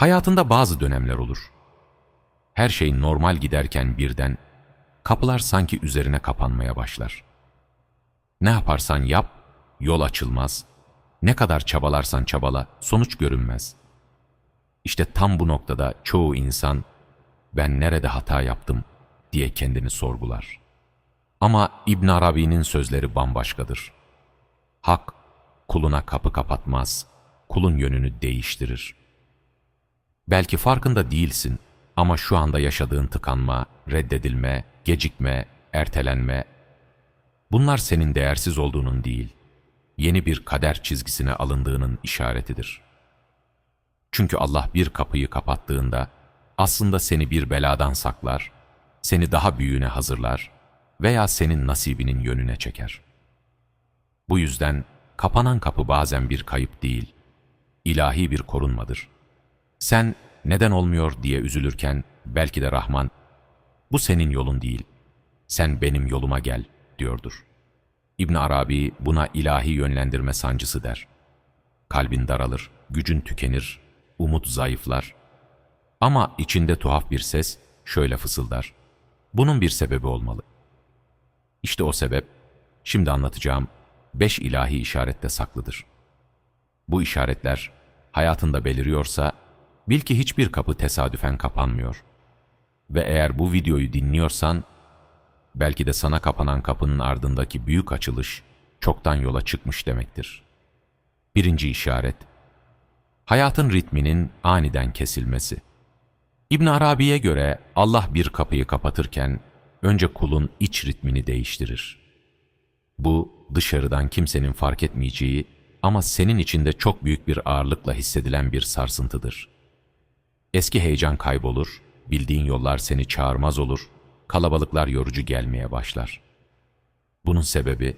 Hayatında bazı dönemler olur. Her şey normal giderken birden kapılar sanki üzerine kapanmaya başlar. Ne yaparsan yap, yol açılmaz. Ne kadar çabalarsan çabala, sonuç görünmez. İşte tam bu noktada çoğu insan ben nerede hata yaptım diye kendini sorgular. Ama İbn Arabi'nin sözleri bambaşkadır. Hak kuluna kapı kapatmaz, kulun yönünü değiştirir. Belki farkında değilsin ama şu anda yaşadığın tıkanma, reddedilme, gecikme, ertelenme, bunlar senin değersiz olduğunun değil, yeni bir kader çizgisine alındığının işaretidir. Çünkü Allah bir kapıyı kapattığında aslında seni bir beladan saklar, seni daha büyüğüne hazırlar veya senin nasibinin yönüne çeker. Bu yüzden kapanan kapı bazen bir kayıp değil, ilahi bir korunmadır. Sen neden olmuyor diye üzülürken belki de Rahman, bu senin yolun değil, sen benim yoluma gel diyordur. İbn Arabi buna ilahi yönlendirme sancısı der. Kalbin daralır, gücün tükenir, umut zayıflar. Ama içinde tuhaf bir ses şöyle fısıldar. Bunun bir sebebi olmalı. İşte o sebep, şimdi anlatacağım beş ilahi işarette saklıdır. Bu işaretler hayatında beliriyorsa, bil ki hiçbir kapı tesadüfen kapanmıyor. Ve eğer bu videoyu dinliyorsan, belki de sana kapanan kapının ardındaki büyük açılış çoktan yola çıkmış demektir. Birinci işaret, hayatın ritminin aniden kesilmesi. İbn Arabi'ye göre Allah bir kapıyı kapatırken önce kulun iç ritmini değiştirir. Bu dışarıdan kimsenin fark etmeyeceği ama senin içinde çok büyük bir ağırlıkla hissedilen bir sarsıntıdır. Eski heyecan kaybolur, bildiğin yollar seni çağırmaz olur, kalabalıklar yorucu gelmeye başlar. Bunun sebebi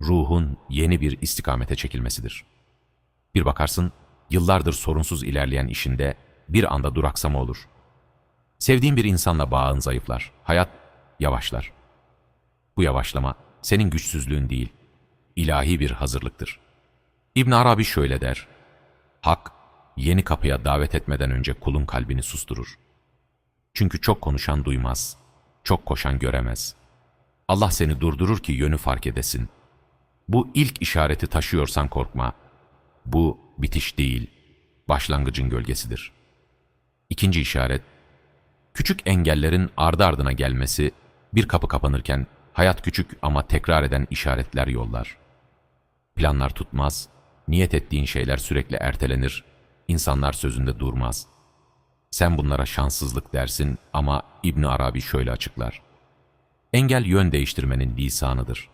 ruhun yeni bir istikamete çekilmesidir. Bir bakarsın yıllardır sorunsuz ilerleyen işinde bir anda duraksama olur. Sevdiğin bir insanla bağın zayıflar, hayat yavaşlar. Bu yavaşlama senin güçsüzlüğün değil, ilahi bir hazırlıktır. İbn Arabi şöyle der, Hak, yeni kapıya davet etmeden önce kulun kalbini susturur. Çünkü çok konuşan duymaz, çok koşan göremez. Allah seni durdurur ki yönü fark edesin. Bu ilk işareti taşıyorsan korkma. Bu bitiş değil, başlangıcın gölgesidir. İkinci işaret, küçük engellerin ardı ardına gelmesi, bir kapı kapanırken hayat küçük ama tekrar eden işaretler yollar. Planlar tutmaz, niyet ettiğin şeyler sürekli ertelenir, insanlar sözünde durmaz. Sen bunlara şanssızlık dersin ama İbn Arabi şöyle açıklar. Engel yön değiştirmenin lisanıdır.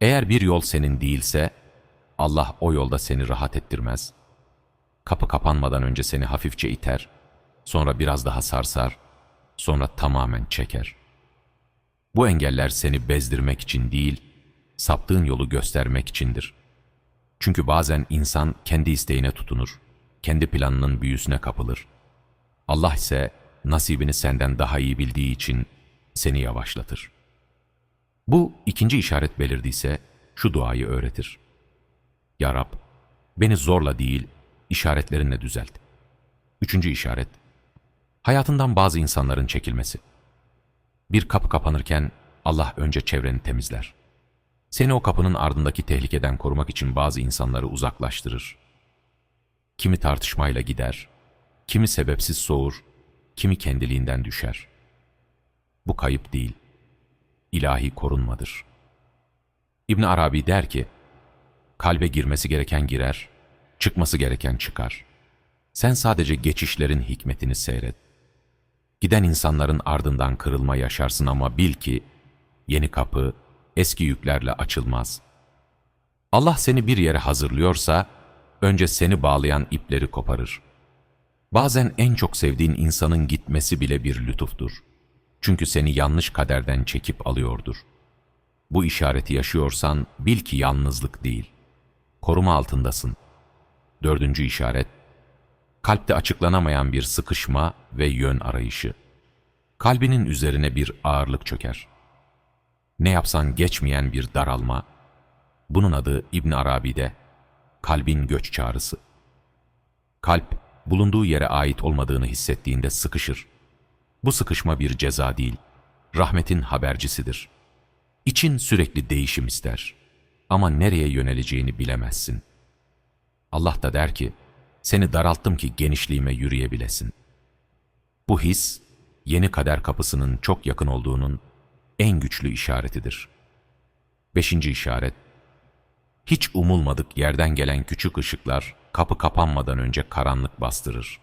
Eğer bir yol senin değilse, Allah o yolda seni rahat ettirmez. Kapı kapanmadan önce seni hafifçe iter, sonra biraz daha sarsar, sonra tamamen çeker. Bu engeller seni bezdirmek için değil, saptığın yolu göstermek içindir. Çünkü bazen insan kendi isteğine tutunur, kendi planının büyüsüne kapılır. Allah ise nasibini senden daha iyi bildiği için seni yavaşlatır. Bu ikinci işaret belirdiyse şu duayı öğretir. Ya Rab, beni zorla değil, işaretlerinle düzelt. Üçüncü işaret, hayatından bazı insanların çekilmesi. Bir kapı kapanırken Allah önce çevreni temizler. Seni o kapının ardındaki tehlikeden korumak için bazı insanları uzaklaştırır. Kimi tartışmayla gider, kimi sebepsiz soğur, kimi kendiliğinden düşer. Bu kayıp değil, ilahi korunmadır. İbn Arabi der ki, kalbe girmesi gereken girer, çıkması gereken çıkar. Sen sadece geçişlerin hikmetini seyret. Giden insanların ardından kırılma yaşarsın ama bil ki, yeni kapı eski yüklerle açılmaz. Allah seni bir yere hazırlıyorsa, önce seni bağlayan ipleri koparır. Bazen en çok sevdiğin insanın gitmesi bile bir lütuftur. Çünkü seni yanlış kaderden çekip alıyordur. Bu işareti yaşıyorsan bil ki yalnızlık değil. Koruma altındasın. Dördüncü işaret, kalpte açıklanamayan bir sıkışma ve yön arayışı. Kalbinin üzerine bir ağırlık çöker. Ne yapsan geçmeyen bir daralma. Bunun adı İbn Arabi'de kalbin göç çağrısı. Kalp bulunduğu yere ait olmadığını hissettiğinde sıkışır. Bu sıkışma bir ceza değil, rahmetin habercisidir. İçin sürekli değişim ister ama nereye yöneleceğini bilemezsin. Allah da der ki, seni daralttım ki genişliğime yürüyebilesin. Bu his, yeni kader kapısının çok yakın olduğunun en güçlü işaretidir. Beşinci işaret, hiç umulmadık yerden gelen küçük ışıklar kapı kapanmadan önce karanlık bastırır.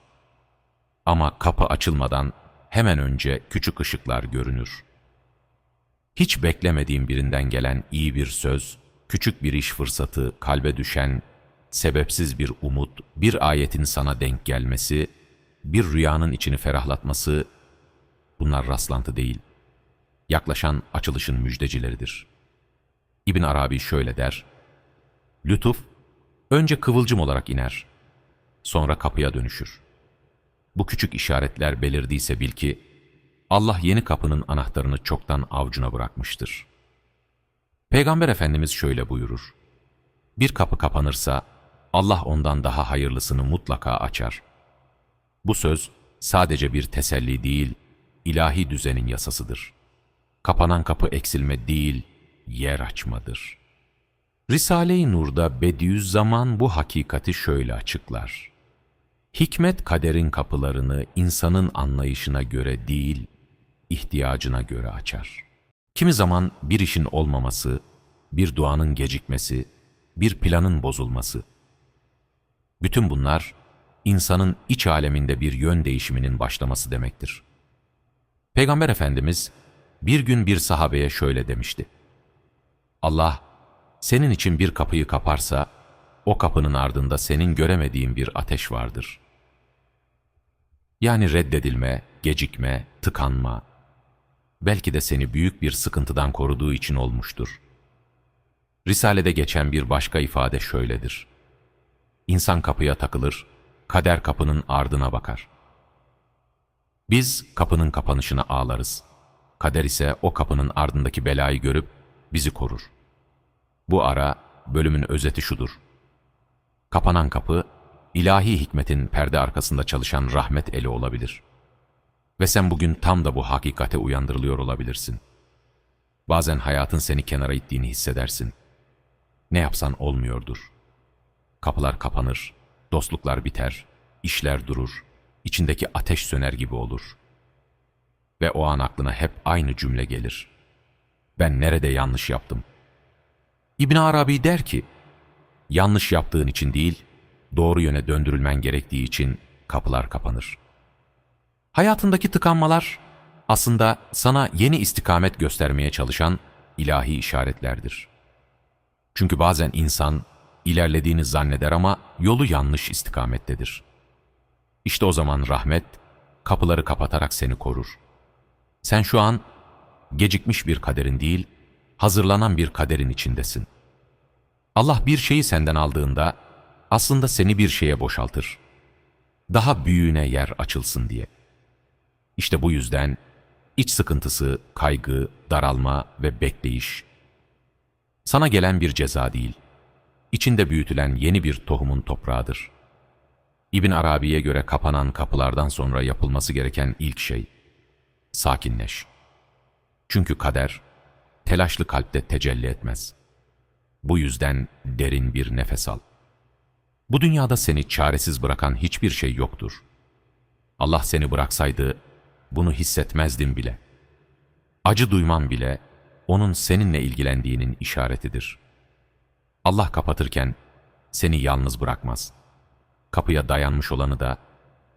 Ama kapı açılmadan hemen önce küçük ışıklar görünür. Hiç beklemediğin birinden gelen iyi bir söz, küçük bir iş fırsatı, kalbe düşen, sebepsiz bir umut, bir ayetin sana denk gelmesi, bir rüyanın içini ferahlatması, bunlar rastlantı değil, yaklaşan açılışın müjdecileridir. İbn Arabi şöyle der, Lütuf, önce kıvılcım olarak iner, sonra kapıya dönüşür. Bu küçük işaretler belirdiyse bil ki, Allah yeni kapının anahtarını çoktan avcuna bırakmıştır. Peygamber Efendimiz şöyle buyurur. Bir kapı kapanırsa, Allah ondan daha hayırlısını mutlaka açar. Bu söz sadece bir teselli değil, ilahi düzenin yasasıdır. Kapanan kapı eksilme değil, yer açmadır. Risale-i Nur'da Bediüzzaman bu hakikati şöyle açıklar. Hikmet kaderin kapılarını insanın anlayışına göre değil, ihtiyacına göre açar. Kimi zaman bir işin olmaması, bir duanın gecikmesi, bir planın bozulması. Bütün bunlar, insanın iç aleminde bir yön değişiminin başlaması demektir. Peygamber Efendimiz, bir gün bir sahabeye şöyle demişti. Allah, senin için bir kapıyı kaparsa, o kapının ardında senin göremediğin bir ateş vardır. Yani reddedilme, gecikme, tıkanma, belki de seni büyük bir sıkıntıdan koruduğu için olmuştur. Risalede geçen bir başka ifade şöyledir. İnsan kapıya takılır, kader kapının ardına bakar. Biz kapının kapanışına ağlarız. Kader ise o kapının ardındaki belayı görüp bizi korur. Bu ara bölümün özeti şudur. Kapanan kapı, ilahi hikmetin perde arkasında çalışan rahmet eli olabilir. Ve sen bugün tam da bu hakikate uyandırılıyor olabilirsin. Bazen hayatın seni kenara ittiğini hissedersin. Ne yapsan olmuyordur. Kapılar kapanır, dostluklar biter, işler durur, içindeki ateş söner gibi olur. Ve o an aklına hep aynı cümle gelir. Ben nerede yanlış yaptım? İbn Arabi der ki, yanlış yaptığın için değil, doğru yöne döndürülmen gerektiği için kapılar kapanır. Hayatındaki tıkanmalar aslında sana yeni istikamet göstermeye çalışan ilahi işaretlerdir. Çünkü bazen insan ilerlediğini zanneder ama yolu yanlış istikamettedir. İşte o zaman rahmet kapıları kapatarak seni korur. Sen şu an gecikmiş bir kaderin değil, hazırlanan bir kaderin içindesin. Allah bir şeyi senden aldığında aslında seni bir şeye boşaltır. Daha büyüğüne yer açılsın diye. İşte bu yüzden iç sıkıntısı, kaygı, daralma ve bekleyiş sana gelen bir ceza değil, içinde büyütülen yeni bir tohumun toprağıdır. İbn Arabi'ye göre kapanan kapılardan sonra yapılması gereken ilk şey, sakinleş. Çünkü kader, telaşlı kalpte tecelli etmez. Bu yüzden derin bir nefes al. Bu dünyada seni çaresiz bırakan hiçbir şey yoktur. Allah seni bıraksaydı, bunu hissetmezdin bile. Acı duyman bile, onun seninle ilgilendiğinin işaretidir. Allah kapatırken seni yalnız bırakmaz. Kapıya dayanmış olanı da,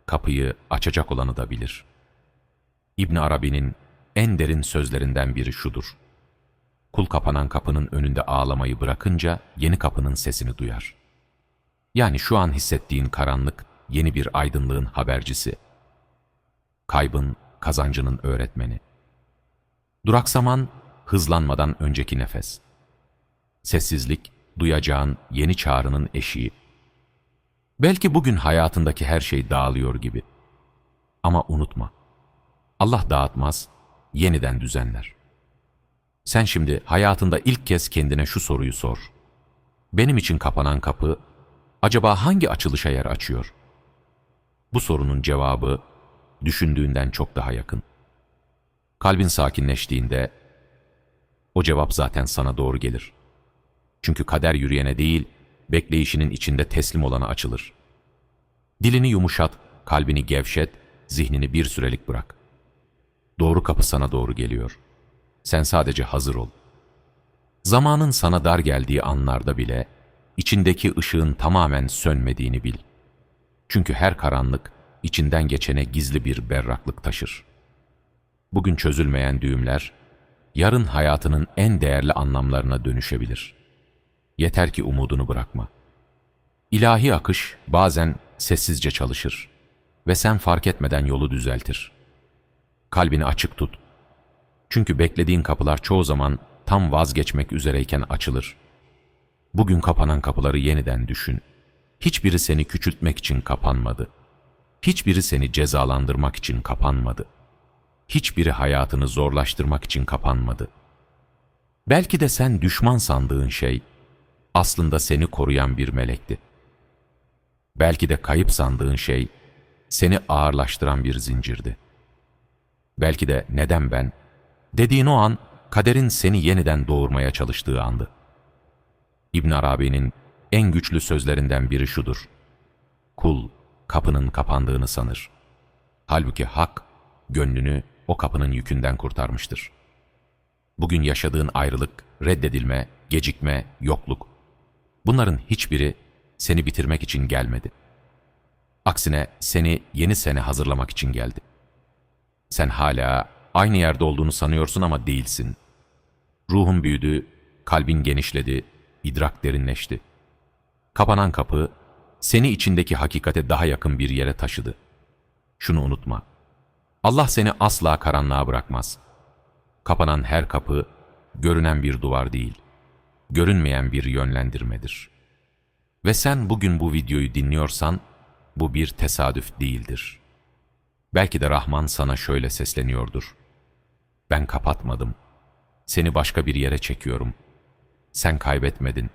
kapıyı açacak olanı da bilir. İbn Arabi'nin en derin sözlerinden biri şudur. Kul kapanan kapının önünde ağlamayı bırakınca yeni kapının sesini duyar. Yani şu an hissettiğin karanlık yeni bir aydınlığın habercisi. Kaybın kazancının öğretmeni. Duraksaman hızlanmadan önceki nefes. Sessizlik, duyacağın yeni çağrının eşiği. Belki bugün hayatındaki her şey dağılıyor gibi. Ama unutma, Allah dağıtmaz, yeniden düzenler. Sen şimdi hayatında ilk kez kendine şu soruyu sor. Benim için kapanan kapı, acaba hangi açılışa yer açıyor? Bu sorunun cevabı düşündüğünden çok daha yakın. Kalbin sakinleştiğinde o cevap zaten sana doğru gelir. Çünkü kader yürüyene değil, bekleyişinin içinde teslim olana açılır. Dilini yumuşat, kalbini gevşet, zihnini bir sürelik bırak. Doğru kapı sana doğru geliyor. Sen sadece hazır ol. Zamanın sana dar geldiği anlarda bile içindeki ışığın tamamen sönmediğini bil. Çünkü her karanlık içinden geçene gizli bir berraklık taşır. Bugün çözülmeyen düğümler, yarın hayatının en değerli anlamlarına dönüşebilir. Yeter ki umudunu bırakma. İlahi akış bazen sessizce çalışır ve sen fark etmeden yolu düzeltir. Kalbini açık tut. Çünkü beklediğin kapılar çoğu zaman tam vazgeçmek üzereyken açılır. Bugün kapanan kapıları yeniden düşün. Hiçbiri seni küçültmek için kapanmadı. Hiçbiri seni cezalandırmak için kapanmadı. Hiçbiri hayatını zorlaştırmak için kapanmadı. Belki de sen düşman sandığın şey aslında seni koruyan bir melekti. Belki de kayıp sandığın şey seni ağırlaştıran bir zincirdi. Belki de neden ben dediğin o an kaderin seni yeniden doğurmaya çalıştığı andı. İbn Arabi'nin en güçlü sözlerinden biri şudur. Kul kapının kapandığını sanır. Halbuki hak gönlünü o kapının yükünden kurtarmıştır. Bugün yaşadığın ayrılık, reddedilme, gecikme, yokluk bunların hiçbiri seni bitirmek için gelmedi. Aksine seni yeni sene hazırlamak için geldi. Sen hala aynı yerde olduğunu sanıyorsun ama değilsin. Ruhun büyüdü, kalbin genişledi, idrak derinleşti. Kapanan kapı seni içindeki hakikate daha yakın bir yere taşıdı. Şunu unutma. Allah seni asla karanlığa bırakmaz. Kapanan her kapı görünen bir duvar değil, görünmeyen bir yönlendirmedir. Ve sen bugün bu videoyu dinliyorsan bu bir tesadüf değildir. Belki de Rahman sana şöyle sesleniyordur. Ben kapatmadım. Seni başka bir yere çekiyorum. Sen kaybetmedin.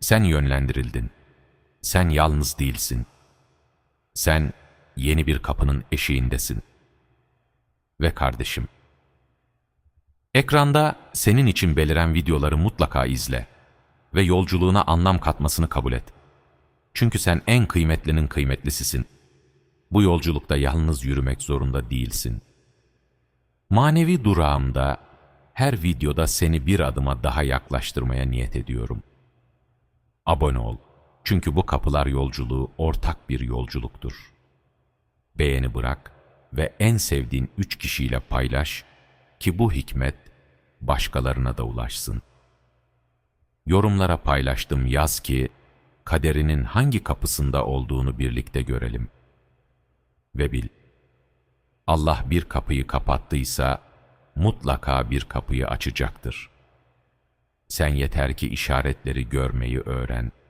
Sen yönlendirildin. Sen yalnız değilsin. Sen yeni bir kapının eşiğindesin. Ve kardeşim, ekranda senin için beliren videoları mutlaka izle ve yolculuğuna anlam katmasını kabul et. Çünkü sen en kıymetlinin kıymetlisisin. Bu yolculukta yalnız yürümek zorunda değilsin. Manevi durağımda her videoda seni bir adıma daha yaklaştırmaya niyet ediyorum. Abone ol. Çünkü bu kapılar yolculuğu ortak bir yolculuktur. Beğeni bırak ve en sevdiğin üç kişiyle paylaş ki bu hikmet başkalarına da ulaşsın. Yorumlara paylaştım yaz ki kaderinin hangi kapısında olduğunu birlikte görelim. Ve bil, Allah bir kapıyı kapattıysa mutlaka bir kapıyı açacaktır. Sen yeter ki işaretleri görmeyi öğren.''